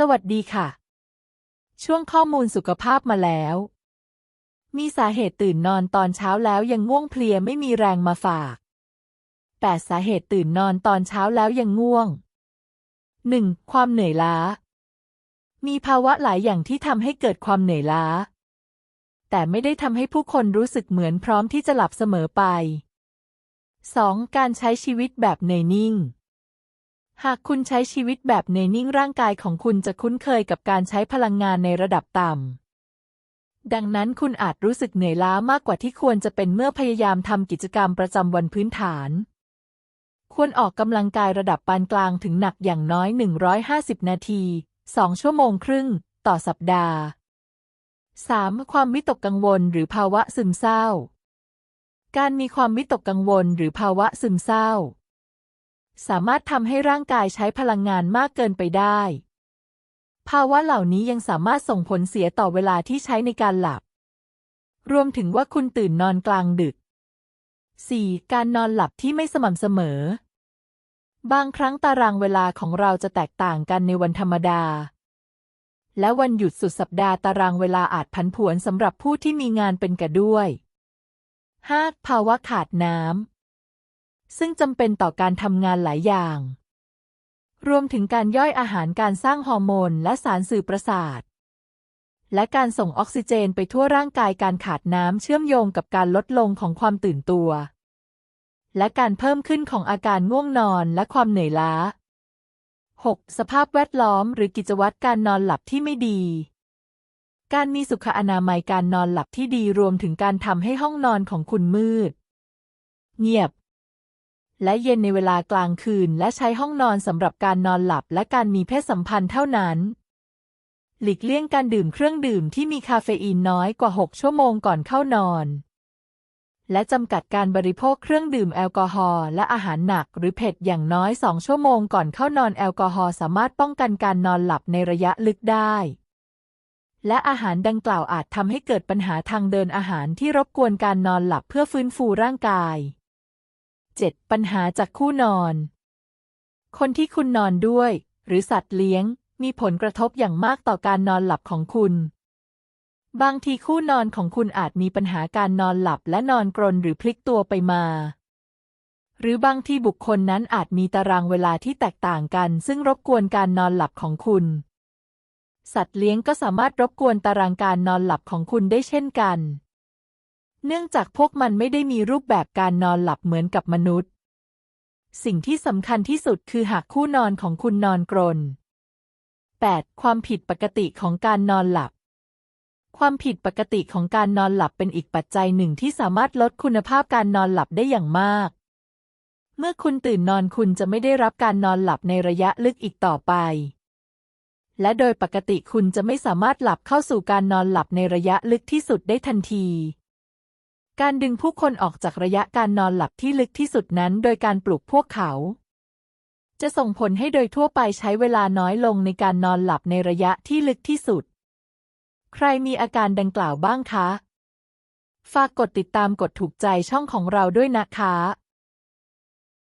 สวัสดีค่ะ ช่วงข้อมูลสุขภาพมาแล้ว มีสาเหตุตื่นนอนตอนเช้าแล้วยังง่วงเพลียไม่มีแรงมาฝาก 8 สาเหตุตื่นนอนตอนเช้าแล้วยังง่วง 1. ความเหนื่อยล้า มีภาวะหลายอย่างที่ทำให้เกิดความเหนื่อยล้า แต่ไม่ได้ทำให้ผู้คนรู้สึกเหมือนพร้อมที่จะหลับเสมอไป 2. การใช้ชีวิตแบบเหนื่อยนิ่ง หากคุณใช้ชีวิตแบบเนนิ่งร่างกายของคุณจะคุ้นเคยกับการใช้พลังงานในระดับต่ำ ดังนั้นคุณอาจรู้สึกเหนื่อยล้ามากกว่าที่ควรจะเป็นเมื่อพยายามทำกิจกรรมประจำวันพื้นฐาน ควรออกกำลังกายระดับปานกลางถึงหนักอย่างน้อย 150 นาที 2 ชั่วโมงครึ่ง ต่อสัปดาห์ 3. ความวิตกกังวลหรือภาวะซึมเศร้า การมีความวิตกกังวลหรือภาวะซึมเศร้า สามารถทำให้ร่างกายใช้พลังงานมากเกินไปได้ ภาวะเหล่านี้ยังสามารถส่งผลเสียต่อเวลาที่ใช้ในการหลับ รวมถึงว่าคุณตื่นนอนกลางดึก 4. การนอนหลับที่ไม่สม่ำเสมอ บางครั้งตารางเวลาของเราจะแตกต่างกันในวันธรรมดา และวันหยุดสุดสัปดาห์ตารางเวลาอาจผันผวนสำหรับผู้ที่มีงานเป็นกะด้วย 5. ภาวะขาดน้ำ ซึ่งจำเป็นต่อการทำงานหลายอย่าง รวมถึงการย่อยอาหารการสร้างฮอร์โมนและสารสื่อประสาท และการส่งออกซิเจนไปทั่วร่างกายการขาดน้ำเชื่อมโยงกับการลดลงของความตื่นตัว และการเพิ่มขึ้นของอาการง่วงนอนและความเหนื่อยล้า 6. สภาพแวดล้อมหรือกิจวัตรการนอนหลับที่ไม่ดี การมีสุขอนามัยการนอนหลับที่ดีรวมถึงการทำให้ห้องนอนของคุณมืด เงียบ และเย็นในเวลากลางคืน และใช้ห้องนอนสำหรับการนอนหลับและการมีเพศสัมพันธ์เท่านั้น หลีกเลี่ยงการดื่มเครื่องดื่มที่มีคาเฟอีนน้อยกว่า 6 ชั่วโมงก่อนเข้านอน และจำกัดการบริโภคเครื่องดื่มแอลกอฮอล์และอาหารหนักหรือเผ็ดอย่างน้อย 2 ชั่วโมงก่อนเข้านอนแอลกอฮอล์สามารถป้องกันการนอนหลับในระยะลึกได้และอาหารดังกล่าวอาจทำให้เกิดปัญหาทางเดินอาหารที่รบกวนการนอนหลับเพื่อฟื้นฟูร่างกาย 7. ปัญหาจากคู่นอน คนที่คุณนอนด้วย หรือสัตว์เลี้ยง มีผลกระทบอย่างมากต่อการนอนหลับของคุณ บางทีคู่นอนของคุณอาจมีปัญหาการนอนหลับและนอนกรนหรือพลิกตัวไปมา หรือบางทีบุคคลนั้นอาจมีตารางเวลาที่แตกต่างกัน ซึ่งรบกวนการนอนหลับของคุณ สัตว์เลี้ยงก็สามารถรบกวนตารางการนอนหลับของคุณได้เช่นกัน เนื่องจากพวกมันไม่ได้มีรูปแบบการนอนหลับเหมือนกับมนุษย์ สิ่งที่สำคัญที่สุดคือหากคู่นอนของคุณนอนกรน 8. ความผิดปกติของการนอนหลับ ความผิดปกติของการนอนหลับเป็นอีกปัจจัยหนึ่งที่สามารถลดคุณภาพการนอนหลับได้อย่างมาก เมื่อคุณตื่นนอนคุณจะไม่ได้รับการนอนหลับในระยะลึกอีกต่อไป และโดยปกติคุณจะไม่สามารถหลับเข้าสู่การนอนหลับในระยะลึกที่สุดได้ทันที การดึงผู้คนออกจากระยะการนอนหลับที่ลึกที่สุดนั้น โดยการปลุกพวกเขา จะส่งผลให้โดยทั่วไปใช้เวลาน้อยลงในการนอนหลับในระยะที่ลึกที่สุด ใครมีอาการดังกล่าวบ้างคะ ฝากกดติดตามกดถูกใจช่องของเราด้วยนะคะ